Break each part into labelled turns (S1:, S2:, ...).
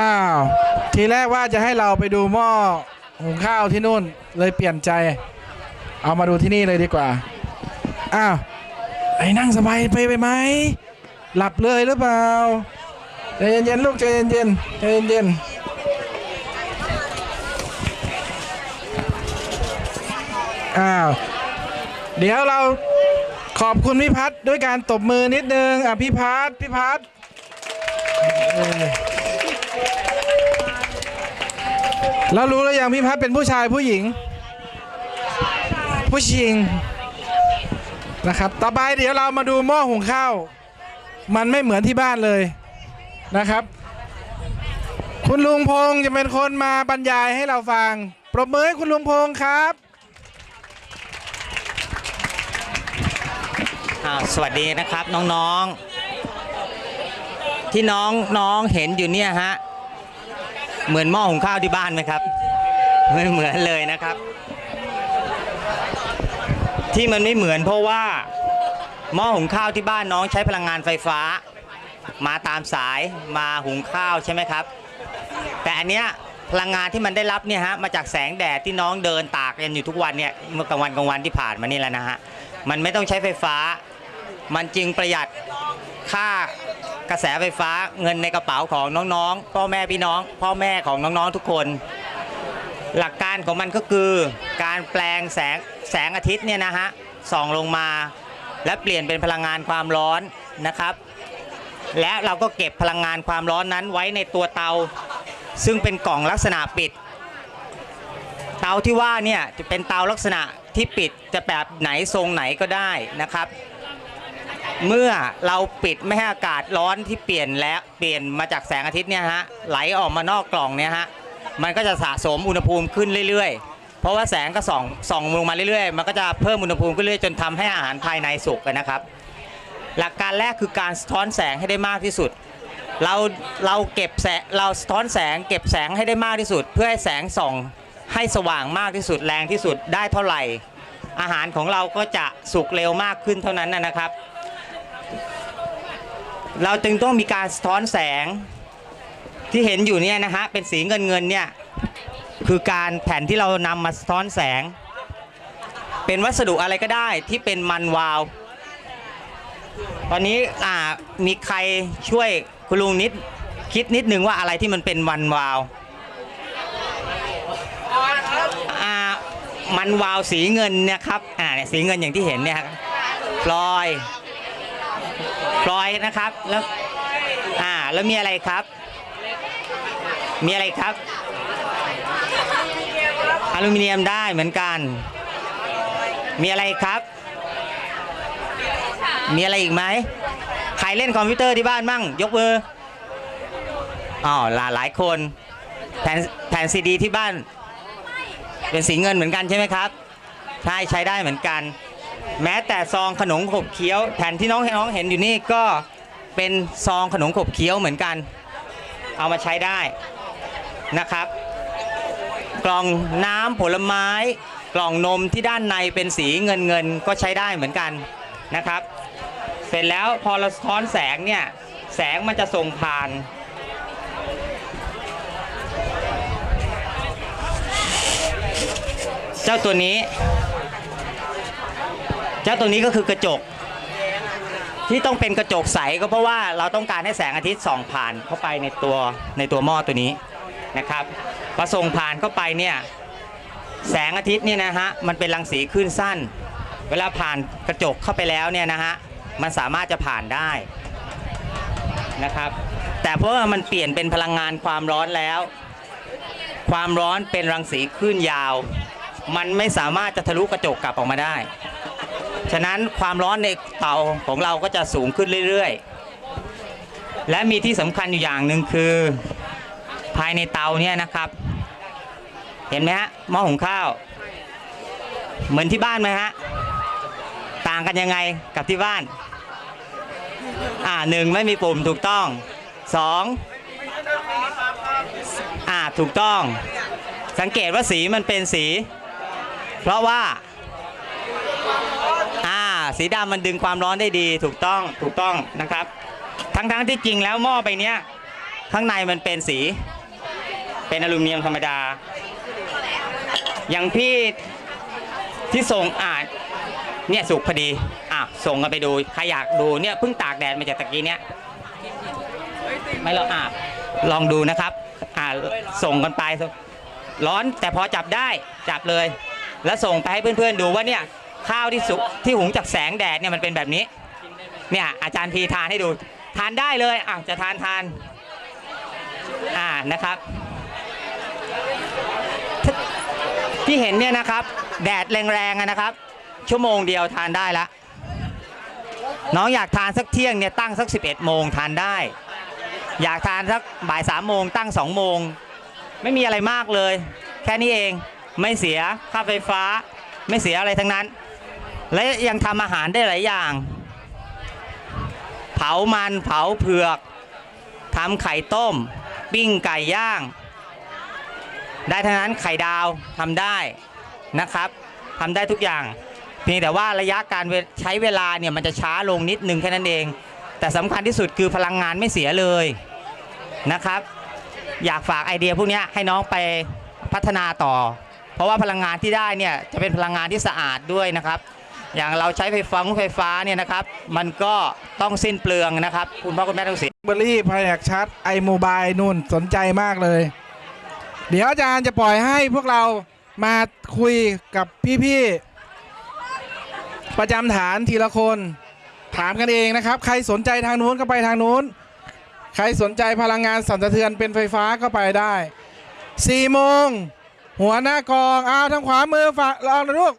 S1: อ้าว ทีแรกว่าจะให้เราไปดูหม้อหุงข้าวที่นู่นเลยเปลี่ยนใจ เอามาดูที่นี่เลยดีกว่า อ้าวไอ้นั่งสบายไปไปไหม หลับเลยหรือเปล่าใจเย็นๆลูกใจเย็นๆใจเย็นๆอ้าว เดี๋ยวเราขอบคุณพี่พัฒด้วยการตบมือนิดนึง อะพี่พัฒพี่พัฒ แล้วรู้แล้วยังพี่พัฒเป็นผู้ชายผู้หญิง ผู้หญิงนะครับ ต่อไปเดี๋ยวเรามาดูหม้อหุงข้าว มันไม่เหมือนที่บ้านเลยนะครับ คุณลุงพงษ์จะเป็นคนมาบรรยายให้เราฟัง ปรบมือให้คุณลุงพงษ์ครับ
S2: อ่าสวัสดีนะครับน้องๆ ที่น้องน้องเห็นอยู่เนี่ยฮะ เหมือนหม้อหุงข้าวที่บ้านไหมครับไม่เหมือนเลยนะครับ ที่มันไม่เหมือนเพราะว่าหม้อหุงข้าวที่บ้านน้องใช้พลังงานไฟฟ้า มาตามสายมาหุงข้าวใช่ไหมครับ แต่อันเนี้ยพลังงานที่มันได้รับเนี่ยฮะมาจากแสงแดดที่น้องเดินตากกันอยู่ทุกวันเนี่ยเมื่อกลางวันกลางวันที่ผ่านมานี่แหละนะฮะมันไม่ต้องใช้ไฟฟ้า มันจึงประหยัดค่า กระแสไฟฟ้าเงินในกระเป๋าของน้องๆ พ่อแม่พี่น้อง พ่อแม่ของน้องๆทุกคน หลักการของมันก็คือการแปลงแสงแสงอาทิตย์เนี่ยนะฮะส่องลงมา และเปลี่ยนเป็นพลังงานความร้อนนะครับ และเราก็เก็บพลังงานความร้อนนั้นไว้ในตัวเตา ซึ่งเป็นกล่องลักษณะปิด เตาที่ว่าเนี่ยจะเป็นเตาลักษณะที่ปิดจะแบบไหนทรงไหนก็ได้นะครับ เมื่อเราปิดไม่ให้อากาศร้อนที่เปลี่ยนแล้วเปลี่ยนมาจากแสงอาทิตย์เนี่ยฮะไหลออกมานอกกล่องเนี่ยฮะมันก็จะสะสมอุณหภูมิขึ้นเรื่อยๆ เพราะว่าแสงก็ส่องส่องลงมาเรื่อยๆ มันก็จะเพิ่มอุณหภูมิขึ้นเรื่อยๆจนทำให้อาหารภายในสุกนะครับ หลักการแรกคือการสะท้อนแสงให้ได้มากที่สุด เราเราเก็บแสงเราสะท้อนแสงเก็บแสงให้ได้มากที่สุด เพื่อให้แสงส่องให้สว่างมากที่สุดแรงที่สุดได้เท่าไหร่ อาหารของเราก็จะสุกเร็วมากขึ้นเท่านั้นนะครับ เราจึงต้องมีการสะท้อนแสงที่เห็นอยู่เนี่ยนะฮะเป็นสีเงินเงินเนี่ยคือการแผ่นที่เรานำมาสะท้อนแสง เป็นวัสดุอะไรก็ได้ที่เป็นมันวาว ตอนนี้อ่ามีใครช่วยคุณลุงนิดคิดนิดนึงว่าอะไรที่มันเป็นมันวาวอ่ามันวาวสีเงินเนี่ยครับอ่าสีเงินอย่างที่เห็นเนี่ยครับพลอย พลอยนะครับแล้วอ่าแล้วมีอะไรครับ มีอะไรครับอลูมิเนียมได้เหมือนกัน มีอะไรครับ มีอะไรอีกไหมใครเล่นคอมพิวเตอร์ที่บ้านมั่ง ยกมืออ๋อหลายหลายคนแผ่นแผ่นซีดีที่บ้าน เป็นสีเงินเหมือนกันใช่ไหมครับ ใช่ใช้ได้เหมือนกัน แม้แต่ซองขนมขบเคี้ยวแผ่นที่น้องน้องเห็นอยู่นี่ก็เป็นซองขนมขบเคี้ยวเหมือนกัน เอามาใช้ได้นะครับ กล่องน้ำผลไม้ กล่องนมที่ด้านในเป็นสีเงินเงินก็ใช้ได้เหมือนกันนะครับ เสร็จแล้วพอเราสะท้อนแสงเนี่ยแสงมันจะส่งผ่านเจ้าตัวนี้ เจ้าตัวนี้ก็คือกระจก ที่ต้องเป็นกระจกใสก็เพราะว่าเราต้องการให้แสงอาทิตย์ส่องผ่านเข้าไปในตัวในตัวหม้อตัวนี้นะครับพอส่งผ่านเข้าไปเนี่ยแสงอาทิตย์เนี่ยนะฮะมันเป็นรังสีคลื่นสั้น เวลาผ่านกระจกเข้าไปแล้วเนี่ยนะฮะมันสามารถจะผ่านได้นะครับแต่เพราะว่ามันเปลี่ยนเป็นพลังงานความร้อนแล้ว ความร้อนเป็นรังสีคลื่นยาว มันไม่สามารถจะทะลุกระจกกลับออกมาได้ ฉะนั้นความร้อนในเตาของเราก็จะสูงขึ้นเรื่อยๆ และมีที่สำคัญอยู่อย่างหนึ่งคือภายในเตาเนี่ยนะครับ เห็นไหมฮะหม้อหุงข้าว เหมือนที่บ้านไหมฮะต่างกันยังไงกับที่บ้าน อ่าหนึ่งไม่มีปุ่มถูกต้องสองอ่าถูกต้อง สังเกตว่าสีมันเป็นสี เพราะว่าอ่า สีดำมันดึงความร้อนได้ดีถูกต้องถูกต้องนะครับ ทั้งๆที่จริงแล้วหม้อใบเนี้ยข้างในมันเป็นสี เป็นอลูมิเนียมธรรมดา อย่างพี่ที่ส่งอ่านเนี่ยสุกพอดีอะส่งกันไปดูใครอยากดูเนี่ยเพิ่งตากแดดมาจากตะกี้เนี่ยไม่หรอกอะลองดูนะครับอ่าส่งกันไปร้อนแต่พอจับได้จับเลย แล้วส่งไปให้เพื่อนๆดูว่าเนี่ย ข้าวที่สุกที่หุงจากแสงแดดเนี่ยมันเป็นแบบนี้เนี่ยอาจารย์พีทานให้ดูทานได้เลยอะจะทานทานอ่านะครับ ที่เห็นเนี่ยนะครับ แดดแรงๆอะนะครับ ชั่วโมงเดียวทานได้ละน้องอยากทานสักเที่ยงเนี่ยตั้งสัก 11 โมงทานได้ อยากทานสักบ่าย3โมงตั้ง2โมง ไม่มีอะไรมากเลย แค่นี้เองไม่เสียค่าไฟฟ้า ไม่เสียอะไรทั้งนั้น และยังทำอาหารได้หลายอย่าง เผามันเผาเผือกทำไข่ต้ม ปิ้งไก่ย่าง ได้ทั้งนั้นไข่ดาวทำได้นะครับทำได้ทุกอย่าง เพียงแต่ว่าระยะการใช้เวลาเนี่ยมันจะช้าลงนิดนึงแค่นั้นเอง แต่สำคัญที่สุดคือพลังงานไม่เสียเลยนะครับ อยากฝากไอเดียพวกนี้ให้น้องไปพัฒนาต่อ เพราะว่าพลังงานที่ได้เนี่ยจะเป็นพลังงานที่สะอาดด้วยนะครับ อย่างเราใช้ไฟฟ้าไฟฟ้าเนี่ยนะครับ มันก็ต้องสิ้นเปลืองนะครับ คุณพ่อคุณแม่ต้องเสีย
S1: เบอรี่พแอกชัดไอโมบายนุ่นสนใจมากเลย เดี๋ยวอาจารย์จะปล่อยให้พวกเรามาคุยกับพี่ๆประจำฐานทีละคน ถามกันเองนะครับ ใครสนใจทางนู้นก็ไปทางนู้น ใครสนใจพลังงานสั่นสะเทือนเป็นไฟฟ้าก็ไปได้4โมงหัวหน้ากองอ้าวทางขวามือฝากลองนะลูก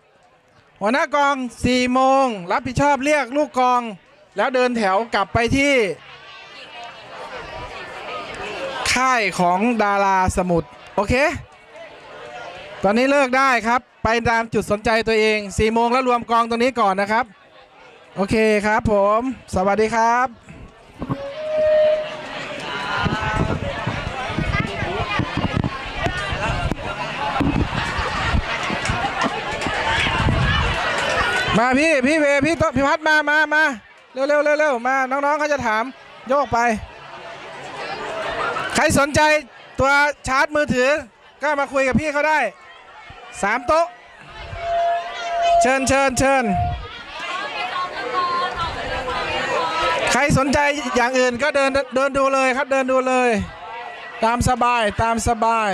S1: หัวหน้ากอง4โมงรับผิดชอบเรียกลูกกอง แล้วเดินแถวกลับไปที่ ค่ายของดาราสมุทรโอเค ตอนนี้เลิกได้ครับ ไปตามจุดสนใจตัวเอง4โมงแล้วรวมกองตรงนี้ก่อนนะครับ โอเคครับผม สวัสดีครับ มาพี่พี่เวพี่โตพี่พัดมามามาเร็วเร็วเร็วเร็วมาน้องๆเขาจะถามโยกไป ใครสนใจตัวชาร์จมือถือ ก็มาคุยกับพี่เขาได้สามโต๊ะ เชิญเชิญเชิญใครสนใจอย่างอื่นก็เดินเดินดูเลยครับเดินดูเลย ตามสบายตามสบาย